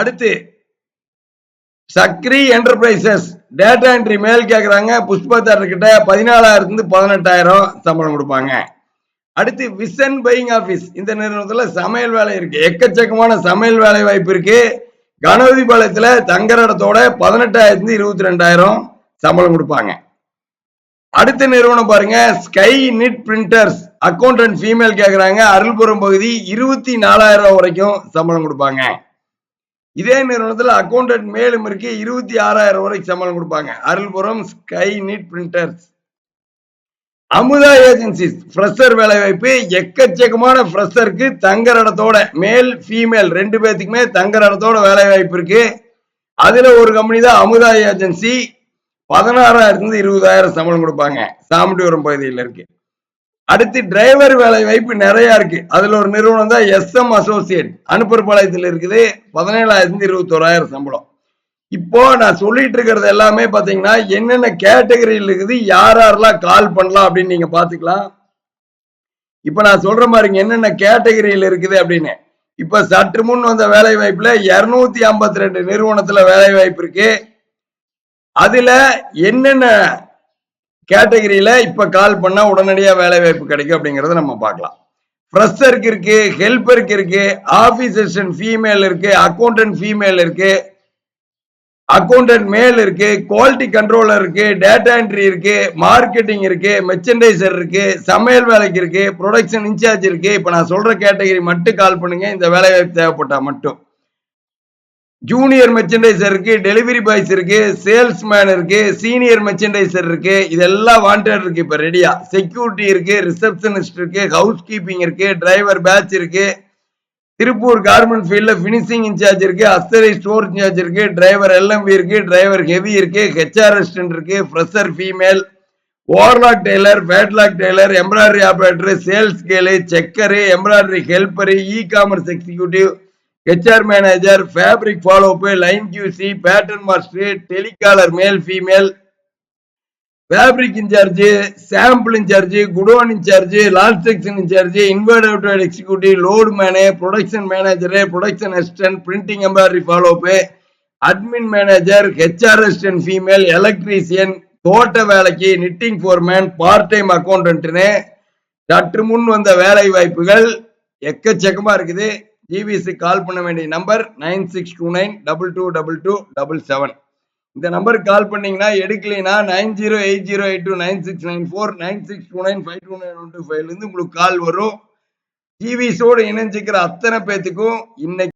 அடுத்து சக்ரி enterprises data entry மேல் கேக்குறாங்க. புஷ்பத்தார் கிட்ட பதினாலாயிரத்துல இருந்து பதினெட்டாயிரம் சம்பளம் கொடுப்பாங்க. அடுத்து விசன் பையிங் ஆபீஸ் இந்த நிறுவனத்துல சமையல் வேலை இருக்கு. எக்கச்சக்கமான சமையல் வேலை வாய்ப்பு இருக்கு. கணபதி பாளையத்துல தங்குற இடத்தோட பதினெட்டாயிரத்துல இருபத்தி ரெண்டாயிரம் சம்பளம் கொடுப்பாங்க. அடுத்த நிறுவனம் பாருங்க sky knit printers accountant female கேட்குறாங்க அருள்புரம் பகுதி இருபத்தி நாலாயிரம் ரூபாய் வரைக்கும் சம்பளம் கொடுப்பாங்க. இதே நிறுவனத்தில் அக்கௌண்டன்ட் மேலும் இருக்கு இருபத்தி ஆறாயிரம் வரைக்கும் சம்பளம் கொடுப்பாங்க. Arulpuram sky knit printers Amudha agencies fresher வேலை வாய்ப்பு எக்கச்சக்கமான ஃப்ரெஷருக்கு தங்குற இடத்தோட மேல் ஃபீமேல் ரெண்டு பேர்த்துக்குமே தங்குற இடத்தோட வேலை வாய்ப்பு இருக்கு. அதுல ஒரு கம்பெனி தான் அமுதா ஏஜென்சி பதினாறாயிரத்துல இருந்து இருபதாயிரம் சம்பளம் கொடுப்பாங்க. சாமட்டிபுரம் பகுதியில் இருக்கு. அடுத்து டிரைவர் வேலை வாய்ப்பு நிறைய இருக்கு. அதுல ஒரு நிறுவனம் தான் எஸ்எம் அசோசியேட் அனுப்பர்பாளையத்தில் இருக்குது பதினேழாயிரத்தி இருபத்தோராயிரம் சம்பளம். இப்போ நான் சொல்லிட்டு இருக்கிறது எல்லாமே பாத்தீங்கன்னா என்னென்ன கேட்டகரியில் இருக்குது யார் யாரெல்லாம் கால் பண்ணலாம் அப்படின்னு நீங்க பாத்துக்கலாம். இப்ப நான் சொல்ற மாதிரிங்க என்னென்ன கேட்டகரியில் இருக்குது அப்படின்னு. இப்ப சற்று முன் வந்த வேலை வாய்ப்புல இருநூத்தி ஐம்பத்தி ரெண்டு நிறுவனத்துல வேலை வாய்ப்பு இருக்கு. அதுல என்னென்ன கேட்டகரியில இப்ப கால் பண்ணா உடனடியா வேலை வாய்ப்பு கிடைக்கும் அப்படிங்கறத நம்ம பார்க்கலாம். ஃப்ரெஷருக்கு இருக்கு ஹெல்ப்பருக்கு இருக்கு ஆபீஸ் அசிஸ்டன்ட் ஃபீமேல் இருக்கு அக்கௌண்டன்ட் ஃபீமேல் இருக்கு அக்கௌண்டன்ட் மேல் இருக்கு குவாலிட்டி கண்ட்ரோலர் இருக்கு டேட்டா என்ட்ரி இருக்கு மார்க்கெட்டிங் இருக்கு மெர்ச்சன்டைசர் இருக்கு சமையல் வேலைக்கு இருக்கு ப்ரொடக்ஷன் இன்சார்ஜ் இருக்கு. இப்போ நான் சொல்ற கேட்டகரி மட்டும் கால் பண்ணுங்க இந்த வேலை வாய்ப்பு தேவைப்பட்டா மட்டும். ஜூனியர் மெர்ச்சன்டைசர் இருக்கு டெலிவரி பாய்ஸ் இருக்கு சேல்ஸ்மேன் இருக்கு சீனியர் மெர்ச்சன்டைசர் இருக்கு இதெல்லாம் வாண்டட் இருக்கு இப்ப ரெடியா செக்யூரிட்டி இருக்கு ரிசப்ஷனிஸ்ட் இருக்கு ஹவுஸ் கீப்பிங் இருக்கு டிரைவர் பேட்ச் இருக்கு. திருப்பூர் கார்மெண்ட் ஃபீல்ட்ல பினிஷிங் இன்சார்ஜ் இருக்கு அஸ்தரை ஸ்டோர் இன்சார்ஜ் இருக்கு டிரைவர் எல்எம்பி இருக்கு டிரைவர் ஹெவி இருக்கு ஹெச்ஆர் அசிஸ்டன்ட் இருக்கு fresher female overlock tailor flatlock tailor embroidery operator sales கேலு checker embroidery helper e commerce executive HR manager fabric follow up line QC pattern master telecaller male female fabric incharge sample incharge godown incharge last section incharge inverter executive load man production manager production assistant printing embroidery follow up admin manager HR assistant female electrician தோட்ட வேலைக்கு knitting foreman part time அக்கௌண்டன்ட்னு சற்று முன் வந்த வேலை வாய்ப்புகள் எக்கச்சக்கமாக இருக்குது. டிவிசி கால் பண்ண வேண்டிய number nine six two nine double two double two double seven இந்த நம்பருக்கு கால் பண்ணீங்கன்னா எடுக்கலைன்னா nine zero eight zero eight two nine six nine four nine six two nine five two nine one two ஃபைவ்லேருந்து உங்களுக்கு கால் வரும். டிவிஸோடு இணைஞ்சிக்கிற அத்தனை பேத்துக்கும் இன்னைக்கு